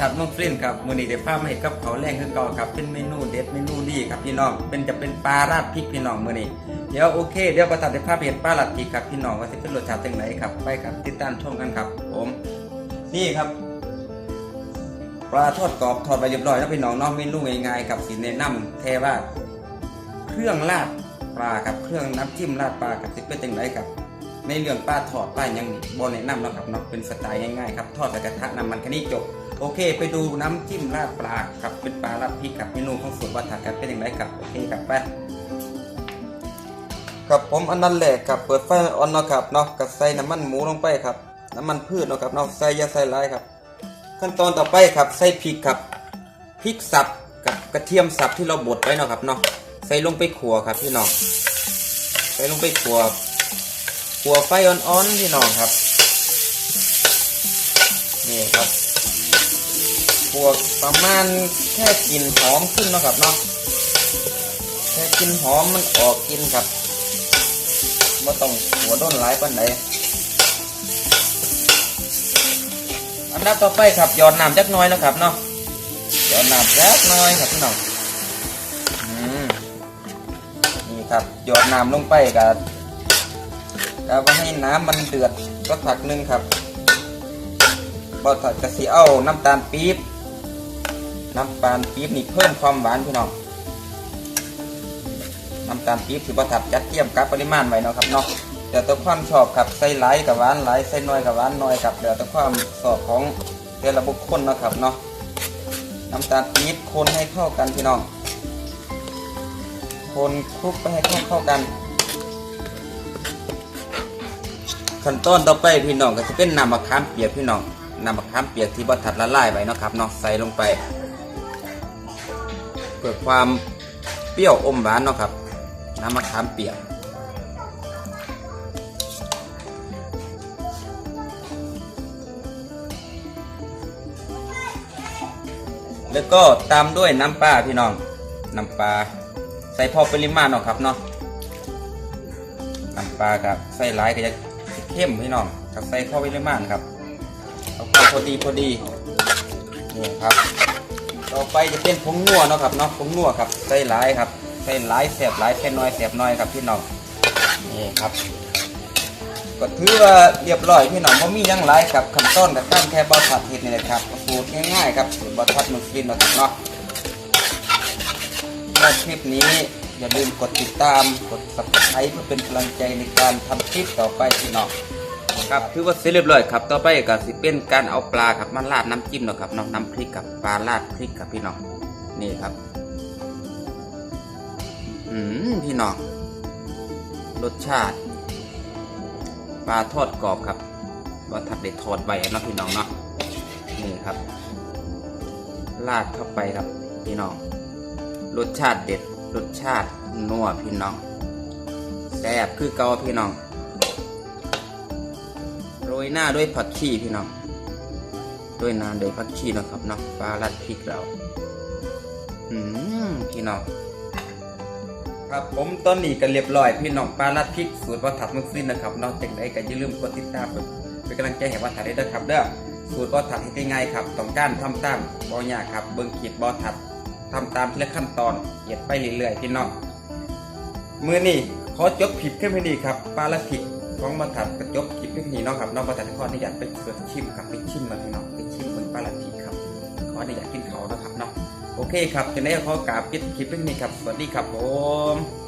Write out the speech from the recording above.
ถัดน้องฟรินครับมือนี้ได้พามาให้กับเขาแรงคือเก่าครับเป็นเมนูเด็ดเมนูดีครับพี่น้องเป็นจะเป็นปลาราดพริกพี่น้องมือนี้เดี๋ยวโอเคเดี๋ยวประทัดได้พาเห็นปลาราดพริกครับพี่น้องว่าสิเป็นรสชาติจังไหนครับไปครับติดตามชมกันครับ ผม นี่ครับปลาทอดกรอบทอดไปเรียบร้อยแล้วพี่น้องน้องเมนูง่ายๆครับสีแนะนำแท้ว่าเครื่องราดปลาครับเครื่องน้ำจิ้มราดปลากับสิเป็นจังไรครับในเรื่องปลาทอดปลายังบนแนะนำนะครับเนาะเป็นสไตล์ง่ายๆครับทอดใส่กระทะน้ำมันแค่นี้จบ โอเค ไปดูน้ำจิ้มราดปลาครับเป็นปลาราดพริกกับเมนูของสูตรวัฒนกันเป็นอย่างไรครับโอเคครับไปครับผมอันนั้นแหละครับเปิดไฟออนเนาะครับเนาะกับใส่น้ำมันหมูลงไปครับ น้ำมันพืชเนาะครับเนาะใส่ยาใส่หลายครับ ขั้นตอนต่อไปครับใส่พริกครับพริกสับกับกระเทียมสับที่เราบดไว้เนาะครับเนาะใส่ลงไปขัวครับพี่น้องใส่ลงไปขัวขัวไฟอ่อนๆพี่น้องครับนี่ครับ ขัวประมาณแค่กลิ่นหอมขึ้นนะครับเนาะแค่กลิ่นหอมมันออกกินครับไม่ต้องขัวด้นหลายปานใดอันดับต่อไปครับหยอดน้ำจักน้อยนะครับเนาะหยอดน้ำจักน้อยครับพี่น้องอืมนี่ครับหยอดน้ำลงไปกับกับว่าให้น้ำมันเดือดสักพักนึงครับบอถัดกระสีเอาน้ำตาลปี๊บ น้ำตาลปี๊บนี่เพิ่มความหวานพี่น้องน้ำตาลปี๊บคือบอถัดจัดเทียมกับปริมาณไว้เนาะครับเนาะเดี๋ยวแต่ความชอบครับใส่หลกับหวานหลใส่น้อยกับหวานน้อยครับเดี๋ยวแต่ความชอบของแต่ละบุคคลนะครับเนาะน้ำตาลปี๊บคนให้เข้ากันพี่น้อง คนคลุกไปให้เข้าเข้ากันขั้นตอนต่อไปพี่น้องก็จะเป็นน้ำมะขามเปียกพี่น้องน้ำมะขามเปียกที่บดถัดละลายไว้นะครับเนาะใส่ลงไป เพื่อความเปรี้ยวอมหวานเนาะครับ น้ำมะขามเปียกแล้วก็ตามด้วยน้ำปลาพี่น้อง น้ำปลาใส่พอปริมาณเนาะครับเนาะ น้ำปลาครับใส่หลายก็จะเข้มพี่น้องกับใส่พอปริมาณครับเอาพอดีพอดีนี่ครับ ต่อไปจะเป็นผงนัวเนาะครับเนาะผงนัวครับใส่หลายครับใส่หลายแสบหลายใส่น้อยแสบน้อยครับพี่น้องนี่ครับก็ถือว่าเรียบร้อยพี่น้องว่ามีหยังหลายครับขั้นตอนกับตั้งแค่บอทัดเห็ดนี่แหละครับสูตรง่ายๆครับสูตรบอทัดมุสลิมนะครับเนาะถ้าคลิปนี้อย่าลืมกดติดตามกด subscribe เพื่อเป็นกำลังใจในการทำคลิปต่อไปพี่น้อง ครับถือว่าเสร็จเรียบร้อยครับต่อไปก็สิเป็นการเอาปลาครับมาราดน้ำจิ้มเนาะครับเนาะน้ำพริกกับปลาราดพริกครับพี่น้องนี่ครับอืมพี่น้องรสชาติ ปลาทอดกรอบครับว่าทัดได้ทอดไว้เนาะพี่น้องเนาะนี่ครับลาดเข้าไปครับพี่น้องรสชาติเด็ดรสชาตินัวพี่น้องแซ่บคือเกาพี่น้อง ยหน้าด้วยผักชีพี่น้องด้วยน้ำด้วยผักชีนะครับเนาะปลาลัดพริกเราอืมพี่น้องครับผมตอนนี้ก็เรียบร้อยพี่น้องปลาลัดพริกสูตรวัฒถัดมุสลิมนะครับนอกจากนี้ก็อย่าลืมกดติดตามเป็นกำลังใจให้วัฒถัดได้ด้วยครับเด้อสูตรวัฒถัดที่ง่ายครับต้องการทำตามบ่ยากครับเบิ่งคลิปบ่ถัดทำตามทีละขั้นตอนเหยียดไปเรื่อยๆพี่น้องมือนี้ขอจบคลิปแค่นี้ครับปลาลัดพริ กของมาถัดกระจบคลิปนี้เนาะครับน้องวัฒถัดขออนุญากไปเกิดชิมครับไปชิมมาพี่น้องไปชิมบนปลาลัดพริกครับขออนุญากกินเขานะครับเนาะโอเคครับจะได้ขอกราบปิดคลิปนี้ครับสวัสดีครับผม